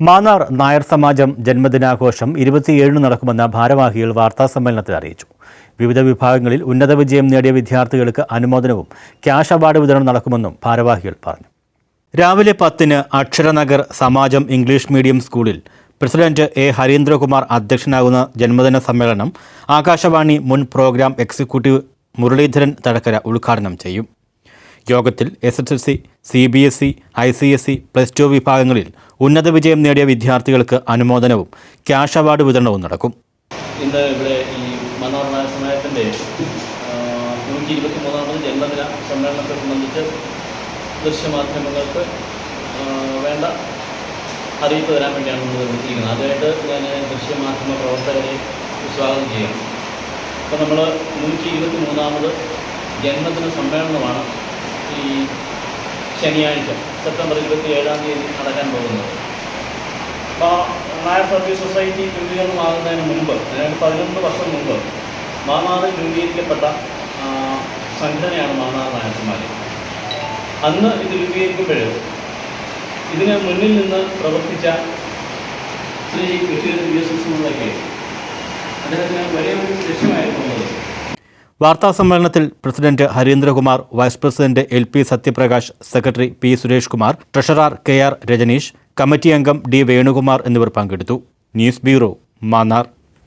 മാന്നാർ നായർ സമാജം ജന്മദിനാഘോഷം ഇരുപത്തിയേഴിന് നടക്കുമെന്ന് ഭാരവാഹികൾ വാർത്താ സമ്മേളനത്തിൽ അറിയിച്ചു. വിവിധ വിഭാഗങ്ങളിൽ ഉന്നത വിജയം നേടിയ വിദ്യാർത്ഥികൾക്ക് അനുമോദനവും ക്യാഷ് അവാർഡ് വിതരണം നടക്കുമെന്നും ഭാരവാഹികൾ പറഞ്ഞു. രാവിലെ പത്തിന് അക്ഷരനഗർ സമാജം ഇംഗ്ലീഷ് മീഡിയം സ്കൂളിൽ പ്രസിഡന്റ് എ ഹരീന്ദ്രകുമാർ അധ്യക്ഷനാകുന്ന ജന്മദിന സമ്മേളനം ആകാശവാണി മുൻ പ്രോഗ്രാം എക്സിക്യൂട്ടീവ് മുരളീധരൻ തടക്കര ഉദ്ഘാടനം ചെയ്യും. യോഗത്തിൽ S S L C C B S E I C S E plus two വിഭാഗങ്ങളിൽ ഉന്നത വിജയം നേടിയ വിദ്യാർത്ഥികൾക്ക് അനുമോദനവും ക്യാഷ് അവാർഡ് വിതരണവും നടക്കും. ഇന്ന് ഇവിടെ ഈ മനോരമ സമയത്തിന്റെ നൂറ്റി ഇരുപത്തി മൂന്നാമത് ജന്മദിന സമ്മേളനത്തെ സംബന്ധിച്ച് ദൃശ്യമാധ്യമങ്ങൾക്ക് വേണ്ട അറിയിപ്പ് തരാൻ വേണ്ടിയാണ് നമ്മൾ വിളിച്ചിരിക്കുന്നത് അതുമായിട്ട് ഞാൻ ദൃശ്യമാധ്യമ പ്രവർത്തകരെ സ്വാഗതം ചെയ്യണം അപ്പോൾ നമ്മൾ നൂറ്റി ഇരുപത്തി മൂന്നാമത് ജന്മദിന സമ്മേളനമാണ് ശനിയാഴ്ച സെപ്റ്റംബർ ഇരുപത്തി ഏഴാം തീയതി നടക്കാൻ പോകുന്നത് അപ്പോൾ നായർ സർവീസ് സൊസൈറ്റി രൂപീകരണമാകുന്നതിന് മുമ്പ് അതായത് പതിനൊന്ന് വർഷം മുമ്പ് മാന്നാറിൽ രൂപീകരിക്കപ്പെട്ട സംഘടനയാണ് മാമാർ നായർ സമാജം അന്ന് ഇത് രൂപീകരിക്കുമ്പോൾ ഇതിന് മുന്നിൽ നിന്ന് പ്രവർത്തിച്ച ശ്രീ കൃഷി എന്നുള്ളതൊക്കെ അദ്ദേഹത്തിന് വലിയ ഒരു ലക്ഷ്യമായിരുന്നുള്ളത് വാർത്താ സമ്മേളനത്തിൽ president Harindrakumar vice president L P Satyaprakash secretary P Suresh Kumar treasurer K R Rajaneesh committee അംഗം ഡി വേണുകുമാർ എന്നിവർ പങ്കെടുത്തു. News bureau Mannar.